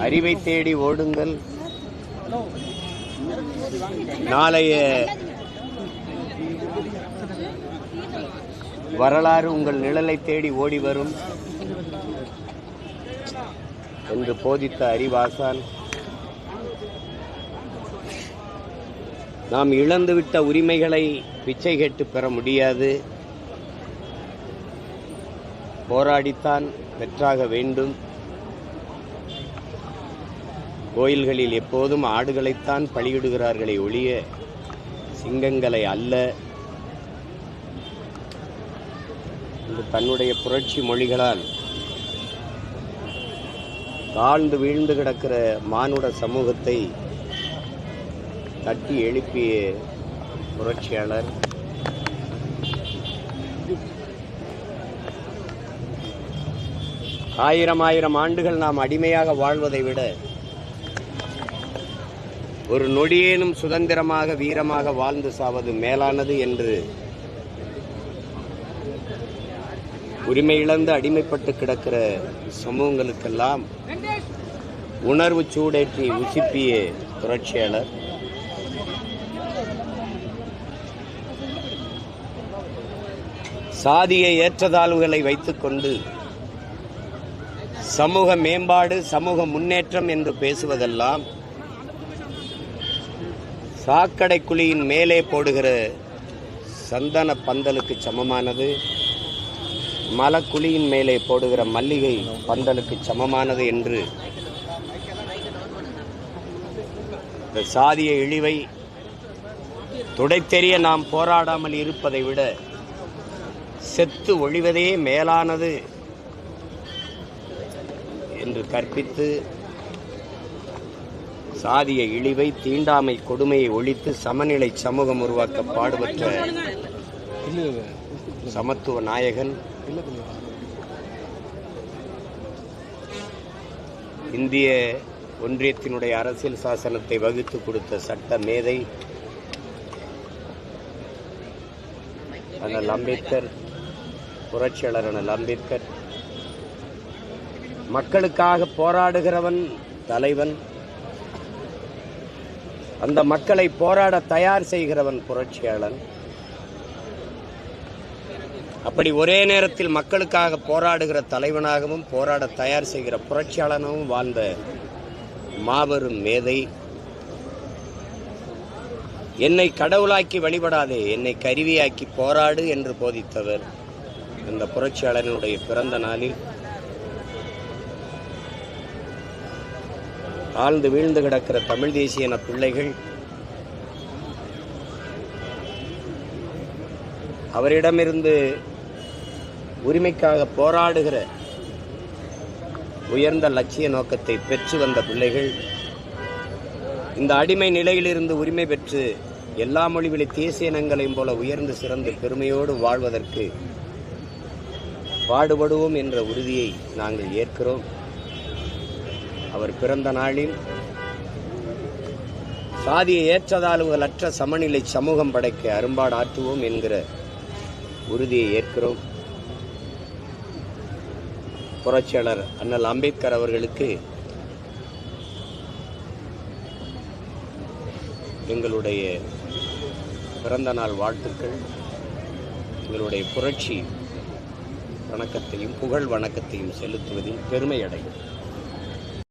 அறிவை தேடி ஓடுங்கள். நாளைய வரலாறு உங்கள் நிழலை தேடி ஓடி வரும் என்று போதித்த அறிவாசான். நாம் இழந்துவிட்ட உரிமைகளை பிச்சை கேட்டு பெற முடியாது. போராடித்தான் பெற்றாக வேண்டும். கோயில்களில் எப்போதும் ஆடுகளைத்தான் பலியிடுகிறார்களே ஒழிய சிங்கங்களை அல்ல. தன்னுடைய புரட்சி மொழிகளால் தாழ்ந்து வீழ்ந்து கிடக்கிற மானுட சமூகத்தை தட்டி எழுப்பிய புரட்சியாளர். ஆயிரம் ஆயிரம் ஆண்டுகள் நாம் அடிமையாக வாழ்வதை விட ஒரு நொடியேனும் சுதந்திரமாக வீரமாக வாழ்ந்து சாவது மேலானது என்று உரிமை இழந்து அடிமைப்பட்டு கிடக்கிற சமூகங்களுக்கெல்லாம் உணர்வு சூடேற்றி உசிப்பிய புரட்சியாளர். சாதிய ஏற்றதாழ்வுகளை வைத்துக்கொண்டு சமூக மேம்பாடு சமூக முன்னேற்றம் என்று பேசுவதெல்லாம் சாக்கடை குழியின் மேலே போடுகிற சந்தன பந்தலுக்கு சமமானது மலக்குழியின் மேலே போடுகிற மல்லிகை பந்தலுக்கு சமமானது என்று. இந்த சாதிய இழிவை துடைத்தெறிய நாம் போராடாமல் இருப்பதை விட செத்து ஒழிவதே மேலானது என்று கற்பித்து சாதிய இழிவை தீண்டாமை கொடுமையை ஒழித்து சமநிலை சமூகம் உருவாக்க பாடுபட்ட சமத்துவ நாயகன் இந்திய ஒன்றியத்தினுடைய அரசியல் சாசனத்தை வகுத்து கொடுத்த சட்ட மேதை அண்ணல் அம்பேத்கர் புரட்சியாளர் அண்ணல் அம்பேத்கர். மக்களுக்காக போராடுகிறவன் தலைவன். அந்த மக்களை போராட தயார் செய்கிறவன் புரட்சியாளன். அப்படி ஒரே நேரத்தில் மக்களுக்காக போராடுகிற தலைவனாகவும் போராட தயார் செய்கிற புரட்சியாளனாகவும் வாழ்ந்த மாபெரும் மேதை. என்னை கடவுளாக்கி வழிபடாதே என்னை கருவியாக்கி போராடு என்று போதித்தவர் அந்த புரட்சியாளனுடைய பிறந்த நாளில். ஆழ்ந்து வீழ்ந்து கிடக்கிற தமிழ் தேசிய இன பிள்ளைகள் அவரிடமிருந்து உரிமைக்காக போராடுகிற உயர்ந்த லட்சிய நோக்கத்தை பெற்று வந்த பிள்ளைகள் இந்த அடிமை நிலையிலிருந்து உரிமை பெற்று எல்லா மொழிகளில் தேசிய இனங்களையும் போல உயர்ந்து சிறந்து பெருமையோடு வாழ்வதற்கு பாடுபடுவோம் என்ற உறுதியை நாங்கள் ஏற்கிறோம். அவர் பிறந்த நாளில் சாதிய ஏற்றதாழ்வுகளற்ற சமநிலை சமூகம் படைக்க அரும்பாடு ஆற்றுவோம் என்கிற உறுதியை ஏற்கிறோம். புரட்சியாளர் அண்ணல் அம்பேத்கர் அவர்களுக்கு எங்களுடைய பிறந்த நாள் வாழ்த்துக்கள். எங்களுடைய புரட்சி வணக்கத்தையும் புகழ் வணக்கத்தையும் செலுத்துவதில் பெருமை அடையும்